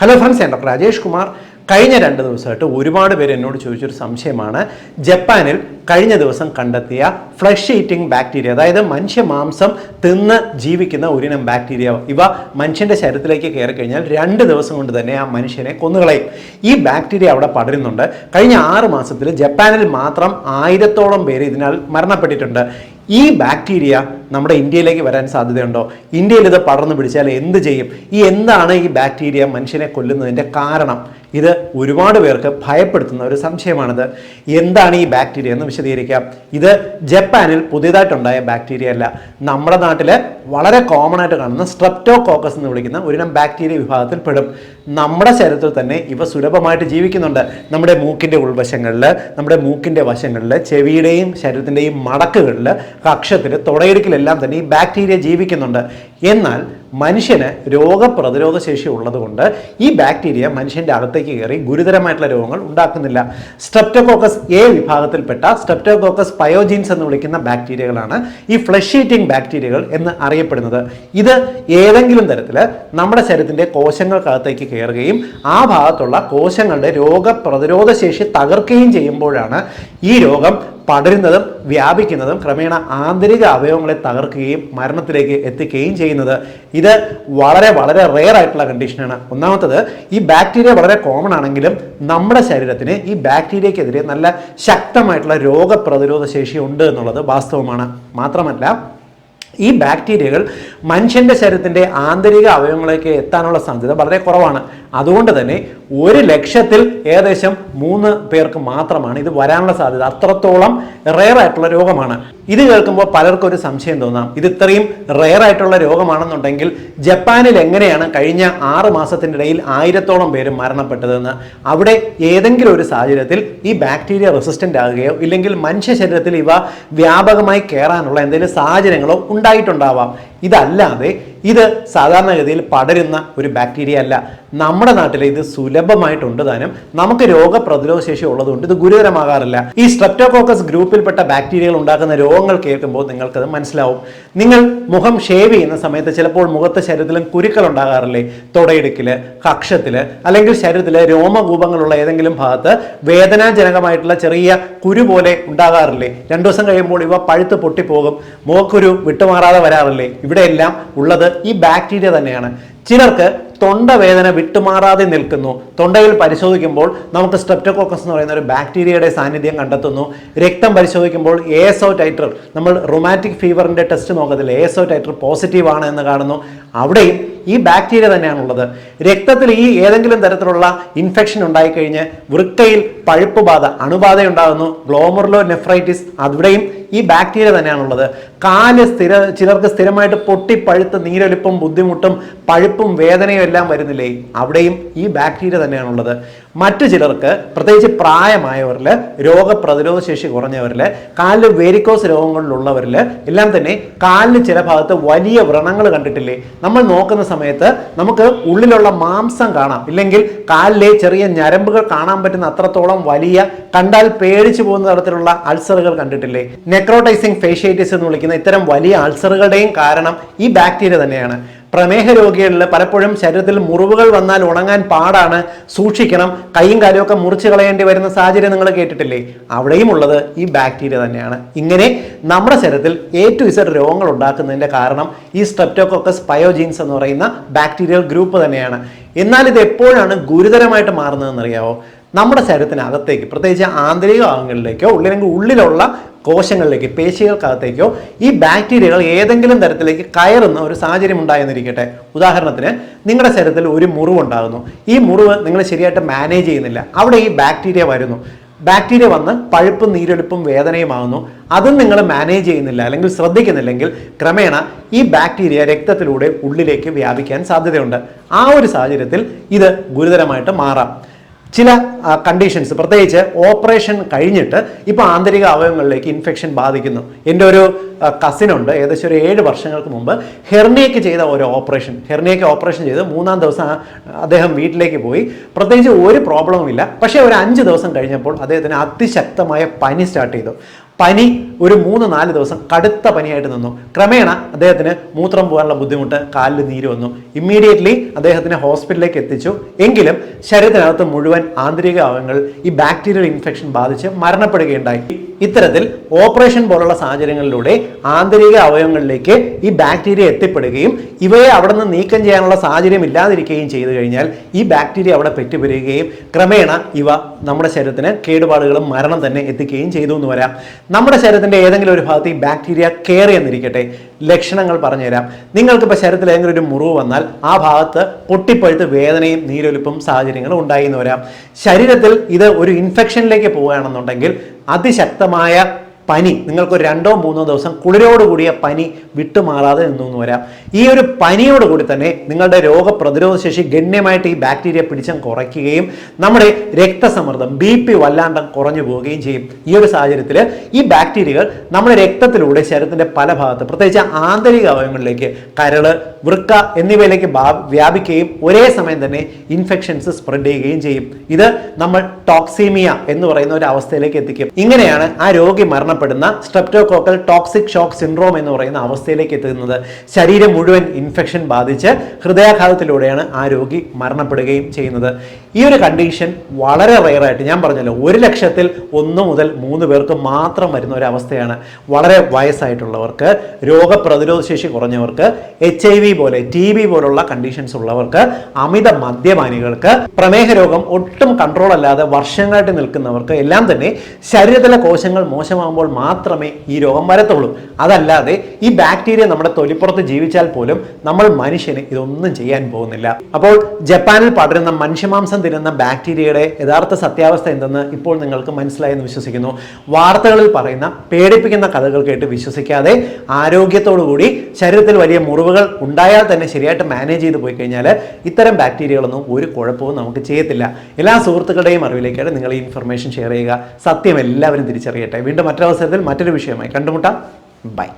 Hello friends ഞാൻ doctor Rajesh Kumar കഴിഞ്ഞ രണ്ട് ദിവസമായിട്ട് ഒരുപാട് പേര് എന്നോട് ചോദിച്ചൊരു സംശയമാണ്. ജപ്പാനിൽ കഴിഞ്ഞ ദിവസം കണ്ടെത്തിയ ഫ്ലഷ് ഈറ്റിംഗ് ബാക്ടീരിയ അതായത് മനുഷ്യ മാംസം തിന്ന് ജീവിക്കുന്ന ഒരിനം ബാക്ടീരിയ ഇവ മനുഷ്യന്റെ ശരീരത്തിലേക്ക് കയറി കഴിഞ്ഞാൽ രണ്ട് ദിവസം കൊണ്ട് തന്നെ ആ മനുഷ്യനെ കൊന്നുകളയും. ഈ ബാക്ടീരിയ അവിടെ പടരുന്നുണ്ട്. കഴിഞ്ഞ ആറ് മാസത്തിൽ ജപ്പാനിൽ മാത്രം ആയിരത്തോളം പേര് ഇതിനാൽ മരണപ്പെട്ടിട്ടുണ്ട്. ഈ ബാക്ടീരിയ നമ്മുടെ ഇന്ത്യയിലേക്ക് വരാൻ സാധ്യതയുണ്ടോ? ഇന്ത്യയിൽ ഇത് പടർന്നു പിടിച്ചാൽ എന്ത് ചെയ്യും? ഈ എന്താണ് ഈ ബാക്ടീരിയ മനുഷ്യനെ കൊല്ലുന്നതിന്റെ കാരണം? ഇത് ഒരുപാട് പേർക്ക് ഭയപ്പെടുത്തുന്ന ഒരു സംശയമാണിത്. എന്താണ് ഈ ബാക്ടീരിയ എന്ന് വിശദീകരിക്കാം. ഇത് ജപ്പാനിൽ പുതിയതായിട്ടുണ്ടായ ബാക്ടീരിയ അല്ല. നമ്മുടെ നാട്ടിൽ വളരെ കോമൺ ആയിട്ട് കാണുന്ന സ്ട്രെപ്റ്റോകോക്കസ് എന്ന് വിളിക്കുന്ന ഒരിനം ബാക്ടീരിയ വിഭാഗത്തിൽ പെടും നമ്മുടെ ശരീരത്തിൽ തന്നെ ഇവ സുലഭമായിട്ട് ജീവിക്കുന്നുണ്ട്. നമ്മുടെ മൂക്കിന്റെ ഉൾവശങ്ങളിൽ നമ്മുടെ മൂക്കിന്റെ വശങ്ങളിൽ ചെവിയുടെയും ശരീരത്തിന്റെയും മടക്കുകളിൽ കക്ഷത്തിൽ തുടയിടുക്കിലെല്ലാം തന്നെ ഈ ബാക്ടീരിയ ജീവിക്കുന്നുണ്ട്. എന്നാൽ മനുഷ്യന് രോഗപ്രതിരോധ ശേഷി ഉള്ളതുകൊണ്ട് ഈ ബാക്ടീരിയ മനുഷ്യന്റെ അകത്തേക്ക് കയറി ഗുരുതരമായിട്ടുള്ള രോഗങ്ങൾ ഉണ്ടാക്കുന്നില്ല. സ്ട്രെപ്റ്റോകോക്കസ് എ വിഭാഗത്തിൽപ്പെട്ട സ്ട്രെപ്റ്റോകോക്കസ് പയോജീൻസ് എന്ന് വിളിക്കുന്ന ബാക്ടീരിയകളാണ് ഈ ഫ്ലഷ് ഈറ്റിംഗ് ബാക്ടീരിയകൾ എന്ന് അറിയപ്പെടുന്നത്. ഇത് ഏതെങ്കിലും തരത്തിൽ നമ്മുടെ ശരീരത്തിന്റെ കോശങ്ങൾക്കകത്തേക്ക് കയറുകയും ആ ഭാഗത്തുള്ള കോശങ്ങളുടെ രോഗപ്രതിരോധ ശേഷി തകർക്കുകയും ചെയ്യുമ്പോഴാണ് ഈ രോഗം പടരുന്നതും വ്യാപിക്കുന്നതും ക്രമേണ ആന്തരിക അവയവങ്ങളെ തകർക്കുകയും മരണത്തിലേക്ക് എത്തിക്കുകയും ചെയ്യുന്നത്. ഇത് വളരെ വളരെ റെയർ ആയിട്ടുള്ള കണ്ടീഷനാണ് ഒന്നാമത്തത് ഈ ബാക്ടീരിയ വളരെ കോമൺ ആണെങ്കിലും നമ്മുടെ ശരീരത്തിന് ഈ ബാക്ടീരിയക്കെതിരെ നല്ല ശക്തമായിട്ടുള്ള രോഗപ്രതിരോധ ശേഷി ഉണ്ട് എന്നുള്ളത് വാസ്തവമാണ്. മാത്രമല്ല ഈ ബാക്ടീരിയകൾ മനുഷ്യന്റെ ശരീരത്തിന്റെ ആന്തരിക അവയവങ്ങളിലേക്ക് എത്താനുള്ള സാധ്യത വളരെ കുറവാണ്. അതുകൊണ്ട് തന്നെ ഒരു ലക്ഷത്തിൽ ഏകദേശം മൂന്ന് പേർക്ക് മാത്രമാണ് ഇത് വരാനുള്ള സാധ്യത. അത്രത്തോളം റെയർ ആയിട്ടുള്ള രോഗമാണ്. ഇത് കേൾക്കുമ്പോൾ പലർക്കും ഒരു സംശയം തോന്നാം. ഇത് ഇത്രയും റെയർ ആയിട്ടുള്ള രോഗമാണെന്നുണ്ടെങ്കിൽ ജപ്പാനിൽ എങ്ങനെയാണ് കഴിഞ്ഞ ആറ് മാസത്തിന്റെ ഇടയിൽ ആയിരത്തോളം പേര് മരണപ്പെട്ടതെന്ന്? അവിടെ ഏതെങ്കിലും ഒരു സാഹചര്യത്തിൽ ഈ ബാക്ടീരിയ റെസിസ്റ്റന്റ് ആകുകയോ ഇല്ലെങ്കിൽ മനുഷ്യ ശരീരത്തിൽ ഇവ വ്യാപകമായി കയറാനുള്ള എന്തെങ്കിലും സാഹചര്യങ്ങളോ ഉണ്ടായിട്ടുണ്ടാവാം. ഇതല്ലാതെ ഇത് സാധാരണഗതിയിൽ പടരുന്ന ഒരു ബാക്ടീരിയ അല്ല. നമ്മുടെ നാട്ടിൽ ഇത് സുലഭമായിട്ടുണ്ട് താനും. നമുക്ക് രോഗപ്രതിരോധ ശേഷി ഉള്ളതുകൊണ്ട് ഇത് ഗുരുതരമാകാറില്ല. ഈ സ്ട്രെപ്റ്റോകോക്കസ് ഗ്രൂപ്പിൽപ്പെട്ട ബാക്ടീരിയകൾ ഉണ്ടാക്കുന്ന രോഗങ്ങൾ കേൾക്കുമ്പോൾ നിങ്ങൾക്കത് മനസ്സിലാവും. നിങ്ങൾ മുഖം ഷേവ് ചെയ്യുന്ന സമയത്ത് ചിലപ്പോൾ മുഖത്ത് ശരീരത്തിലും കുരുക്കൾ ഉണ്ടാകാറില്ലേ? തുടയിടുക്കിൽ കക്ഷത്തിൽ അല്ലെങ്കിൽ ശരീരത്തിലെ രോമകൂപങ്ങളുള്ള ഏതെങ്കിലും ഭാഗത്ത് വേദനാജനകമായിട്ടുള്ള ചെറിയ കുരു പോലെ ഉണ്ടാകാറില്ലേ? രണ്ടു ദിവസം കഴിയുമ്പോൾ ഇവ പഴുത്ത് പൊട്ടിപ്പോകും. മുഖക്കുരു വിട്ടുമാറാതെ വരാറില്ലേ? ഇവിടെയെല്ലാം ഉള്ളത് ഈ ബാക്ടീരിയ തന്നെയാണ്. ചിലർക്ക് തൊണ്ടവേദന വിട്ടുമാറാതെ നിൽക്കുന്നു. തൊണ്ടയിൽ പരിശോധിക്കുമ്പോൾ നമുക്ക് സ്ട്രെപ്റ്റോകോക്കസ് എന്ന് പറയുന്ന ഒരു ബാക്ടീരിയയുടെ സാന്നിധ്യം കണ്ടെത്തുന്നു. രക്തം പരിശോധിക്കുമ്പോൾ എസ് ടൈറ്റർ നമ്മൾ റൊമാറ്റിക് ഫീവറിന്റെ ടെസ്റ്റ് നോക്കത്തില്ല? എസ് ടൈറ്റർ പോസിറ്റീവ് ആണ് എന്ന് കാണുന്നു. അവിടെയും ഈ ബാക്ടീരിയ തന്നെയാണുള്ളത്. രക്തത്തിൽ ഈ ഏതെങ്കിലും തരത്തിലുള്ള ഇൻഫെക്ഷൻ ഉണ്ടായിക്കഴിഞ്ഞ് വൃക്കയിൽ പഴുപ്പ് ബാധ അണുബാധ ഉണ്ടാകുന്നു ഗ്ലോമർലോ നെഫ്രൈറ്റിസ് അവിടെയും ഈ ബാക്ടീരിയ തന്നെയാണുള്ളത്. കാൽ സ്ഥിര ചിലർക്ക് സ്ഥിരമായിട്ട് പൊട്ടി പഴുത്ത് നീരൊലിപ്പും ബുദ്ധിമുട്ടും പഴുപ്പും വേദനയും എല്ലാം വരുന്നില്ലേ? അവിടെയും ഈ ബാക്ടീരിയ തന്നെയാണുള്ളത്. മറ്റു ചിലർക്ക് പ്രത്യേകിച്ച് പ്രായമായവരിൽ രോഗപ്രതിരോധ ശേഷി കുറഞ്ഞവരിൽ കാലിൽ വേരിക്കോസ് രോഗങ്ങളിലുള്ളവരിൽ എല്ലാം തന്നെ കാലിന് ചില ഭാഗത്ത് വലിയ വ്രണങ്ങൾ കണ്ടിട്ടില്ലേ? നമ്മൾ നോക്കുന്ന സമയത്ത് നമുക്ക് ഉള്ളിലുള്ള മാംസം കാണാം. ഇല്ലെങ്കിൽ കാലിലെ ചെറിയ ഞരമ്പുകൾ കാണാൻ പറ്റുന്ന അത്രത്തോളം വലിയ കണ്ടാൽ പേടിച്ചു പോകുന്ന തരത്തിലുള്ള അൾസറുകൾ കണ്ടിട്ടില്ലേ? നെക്രോട്ടൈസിങ് ഫേഷ്യൈറ്റിസ് എന്ന് വിളിക്കുന്ന ഇത്തരം വലിയ അൾസറുകളുടെയും കാരണം ഈ ബാക്ടീരിയ തന്നെയാണ്. പ്രമേഹ രോഗികളിൽ പലപ്പോഴും ശരീരത്തിൽ മുറിവുകൾ വന്നാൽ ഉണങ്ങാൻ പാടാണ്. സൂക്ഷിക്കണം. കൈയും കാലുമൊക്കെ മുറിച്ച് കളയേണ്ടി വരുന്ന സാഹചര്യം നിങ്ങൾ കേട്ടിട്ടില്ലേ? അവിടെയും ഉള്ളത് ഈ ബാക്ടീരിയ തന്നെയാണ്. ഇങ്ങനെ നമ്മുടെ ശരീരത്തിൽ എ ടു ഇസഡ് രോഗങ്ങൾ ഉണ്ടാക്കുന്നതിന്റെ കാരണം ഈ സ്ട്രെപ്റ്റോകോക്കസ് പയോജീൻസ് എന്ന് പറയുന്ന ബാക്ടീരിയൽ ഗ്രൂപ്പ് തന്നെയാണ്. എന്നാൽ ഇത് എപ്പോഴാണ് ഗുരുതരമായിട്ട് മാറുന്നതെന്ന് അറിയാവോ? നമ്മുടെ ശരീരത്തിനകത്തേക്ക് പ്രത്യേകിച്ച് ആന്തരിക ഭാഗങ്ങളിലേക്കോ ഉള്ളിലെങ്കിൽ ഉള്ളിലുള്ള കോശങ്ങളിലേക്ക് പേശികൾക്കകത്തേക്കോ ഈ ബാക്ടീരിയകൾ ഏതെങ്കിലും തരത്തിലേക്ക് കയറുന്ന ഒരു സാഹചര്യം ഉണ്ടായെന്നിരിക്കട്ടെ. ഉദാഹരണത്തിന് നിങ്ങളുടെ ശരീരത്തിൽ ഒരു മുറിവുണ്ടാകുന്നു ഈ മുറിവ് നിങ്ങൾ ശരിയായിട്ട് മാനേജ് ചെയ്യുന്നില്ല. അവിടെ ഈ ബാക്ടീരിയ വരുന്നു. ബാക്ടീരിയ വന്ന് പഴുപ്പും നീരൊലിപ്പും വേദനയുമാകുന്നു. അതും നിങ്ങൾ മാനേജ് ചെയ്യുന്നില്ല അല്ലെങ്കിൽ ശ്രദ്ധിക്കുന്നില്ലെങ്കിൽ ക്രമേണ ഈ ബാക്ടീരിയ രക്തത്തിലൂടെ ഉള്ളിലേക്ക് വ്യാപിക്കാൻ സാധ്യതയുണ്ട്. ആ ഒരു സാഹചര്യത്തിൽ ഇത് ഗുരുതരമായിട്ട് മാറാം. ചില കണ്ടീഷൻസ് പ്രത്യേകിച്ച് ഓപ്പറേഷൻ കഴിഞ്ഞിട്ട് ഇപ്പോൾ ആന്തരിക അവയവങ്ങളിലേക്ക് ഇൻഫെക്ഷൻ ബാധിക്കുന്നു. എന്റെ ഒരു കസിനുണ്ട് ഏകദേശം ഒരു ഏഴ് വർഷങ്ങൾക്ക് മുമ്പ് ഹെർണിയക്ക് ചെയ്ത ഒരു ഓപ്പറേഷൻ ഹെർണിയക്ക് ഓപ്പറേഷൻ ചെയ്ത് മൂന്നാം ദിവസം അദ്ദേഹം വീട്ടിലേക്ക് പോയി. പ്രത്യേകിച്ച് ഒരു പ്രോബ്ലവും ഇല്ല. പക്ഷേ ഒരു അഞ്ച് ദിവസം കഴിഞ്ഞപ്പോൾ അദ്ദേഹത്തിന് അതിശക്തമായ പനി സ്റ്റാർട്ട് ചെയ്തു. പനി ഒരു മൂന്ന് നാല് ദിവസം കടുത്ത പനിയായിട്ട് നിന്നു. ക്രമേണ അദ്ദേഹത്തിന് മൂത്രം പോകാനുള്ള ബുദ്ധിമുട്ട് കാലിൽ നീര് വന്നു. ഇമ്മീഡിയറ്റ്ലി അദ്ദേഹത്തിനെ ഹോസ്പിറ്റലിലേക്ക് എത്തിച്ചു. എങ്കിലും ശരീരത്തിനകത്ത് മുഴുവൻ ആന്തരിക അവയവങ്ങൾ ഈ ബാക്ടീരിയൽ ഇൻഫെക്ഷൻ ബാധിച്ച് മരണപ്പെടുകയുണ്ടായി. ഇത്തരത്തിൽ ഓപ്പറേഷൻ പോലുള്ള സാഹചര്യങ്ങളിലൂടെ ആന്തരിക അവയവങ്ങളിലേക്ക് ഈ ബാക്ടീരിയ എത്തിപ്പെടുകയും ഇവയെ അവിടെ നിന്ന് നീക്കം ചെയ്യാനുള്ള സാഹചര്യം ഇല്ലാതിരിക്കുകയും ചെയ്തു കഴിഞ്ഞാൽ ഈ ബാക്ടീരിയ അവിടെ പെറ്റുപെരുകയും ക്രമേണ ഇവ നമ്മുടെ ശരീരത്തിന് കേടുപാടുകളും മരണം തന്നെ എത്തിക്കുകയും ചെയ്തു എന്ന് വരാം. നമ്മുടെ ശരീരത്തിന്റെ ഏതെങ്കിലും ഒരു ഭാഗത്ത് ഈ ബാക്ടീരിയ കയറി എന്നിരിക്കട്ടെ ലക്ഷണങ്ങൾ പറഞ്ഞുതരാം. നിങ്ങൾക്ക് ഇപ്പോൾ ശരീരത്തിൽ ഏതെങ്കിലും ഒരു മുറിവ് വന്നാൽ ആ ഭാഗത്ത് പൊട്ടിപ്പഴുത്ത് വേദനയും നീരൊലിപ്പും സാഹചര്യങ്ങളും ഉണ്ടായി എന്ന് വരാം. ശരീരത്തിൽ ഇത് ഒരു ഇൻഫെക്ഷനിലേക്ക് പോവുകയാണെന്നുണ്ടെങ്കിൽ അതിശക്തമായ പനി നിങ്ങൾക്ക് രണ്ടോ മൂന്നോ ദിവസം കുളിരോട് കൂടിയ പനി വിട്ടുമാറാതെ നിന്നു വരാം. ഈ ഒരു പനിയോട് കൂടി തന്നെ നിങ്ങളുടെ രോഗപ്രതിരോധ ശേഷി ഗണ്യമായിട്ട് ഈ ബാക്ടീരിയ പിടിച്ചം കുറയ്ക്കുകയും നമ്മുടെ രക്തസമ്മർദ്ദം ബി പി വല്ലാണ്ടം കുറഞ്ഞു പോവുകയും ചെയ്യും. ഈ ഒരു സാഹചര്യത്തിൽ ഈ ബാക്ടീരിയകൾ നമ്മുടെ രക്തത്തിലൂടെ ശരീരത്തിന്റെ പല ഭാഗത്ത് പ്രത്യേകിച്ച് ആന്തരിക അവയവങ്ങളിലേക്ക് കരൾ വൃക്ക എന്നിവയിലേക്ക് വ്യാപിക്കുകയും ഒരേ സമയം തന്നെ ഇൻഫെക്ഷൻസ് സ്പ്രെഡ് ചെയ്യുകയും ചെയ്യും. ഇത് നമ്മൾ ടോക്സീമിയ എന്ന് പറയുന്ന ഒരു അവസ്ഥയിലേക്ക് എത്തിക്കും. ഇങ്ങനെയാണ് ആ രോഗി മരണപ്പെടുന്ന സ്ട്രെപ്റ്റോകോക്കൽ ടോക്സിക് ഷോക്ക് സിൻഡ്രോം എന്ന് പറയുന്ന അവസ്ഥയിലേക്ക് എത്തുന്നത്. ശരീരം മുഴുവൻ ഇൻഫെക്ഷൻ ബാധിച്ച് ഹൃദയാഘാതത്തിലൂടെയാണ് ആ രോഗി മരണപ്പെടുകയും ചെയ്യുന്നത്. ഈ ഒരു കണ്ടീഷൻ വളരെ റയറായിട്ട് ഞാൻ പറഞ്ഞല്ലോ ഒരു ലക്ഷത്തിൽ ഒന്ന് മുതൽ മൂന്ന് പേർക്ക് മാത്രം വരുന്ന ഒരു അവസ്ഥയാണ്. വളരെ വയസ്സായിട്ടുള്ളവർക്ക് രോഗപ്രതിരോധ ശേഷി കുറഞ്ഞവർക്ക് എച്ച് ഐ വി പോലെ ടി ബി പോലുള്ള കണ്ടീഷൻസ് ഉള്ളവർക്ക് അമിത മദ്യപാനികൾക്ക് പ്രമേഹ രോഗം ഒട്ടും കൺട്രോൾ അല്ലാതെ വർഷങ്ങളായിട്ട് നിൽക്കുന്നവർക്ക് എല്ലാം തന്നെ ശരീരത്തിലെ കോശങ്ങൾ മോശമാകുമ്പോൾ മാത്രമേ ഈ രോഗം വരത്തുള്ളൂ. അതല്ലാതെ ഈ ബാക്ടീരിയ നമ്മുടെ തൊലിപ്പുറത്ത് ജീവിച്ചാൽ പോലും നമ്മൾ മനുഷ്യന് ഇതൊന്നും ചെയ്യാൻ പോകുന്നില്ല. അപ്പോൾ ജപ്പാനിൽ പടരുന്ന മനുഷ്യമാംസം തിന്നുന്ന ബാക്ടീരിയയുടെ യഥാർത്ഥ സത്യാവസ്ഥ എന്തെന്ന് ഇപ്പോൾ നിങ്ങൾക്ക് മനസ്സിലായെന്ന് വിശ്വസിക്കുന്നു. വാർത്തകളിൽ പറയുന്ന പേടിപ്പിക്കുന്ന കഥകൾ കേട്ട് വിശ്വസിക്കാതെ ആരോഗ്യത്തോടു കൂടി ശരീരത്തിൽ വലിയ മുറിവുകൾ ഉണ്ടായാൽ തന്നെ ശരിയായിട്ട് മാനേജ് ചെയ്ത് പോയി കഴിഞ്ഞാൽ ഇത്തരം ബാക്ടീരിയകളൊന്നും ഒരു കുഴപ്പവും നമുക്ക് ചെയ്യത്തില്ല. എല്ലാ സുഹൃത്തുക്കളുടെയും അറിവിലേക്കാണ് നിങ്ങൾ ഈ ഇൻഫർമേഷൻ ഷെയർ ചെയ്യുക. സത്യം എല്ലാവരും തിരിച്ചറിയട്ടെ. വീണ്ടും മറ്റൊരവസരത്തിൽ മറ്റൊരു വിഷയമായി കണ്ടുമുട്ടാം. ബൈ.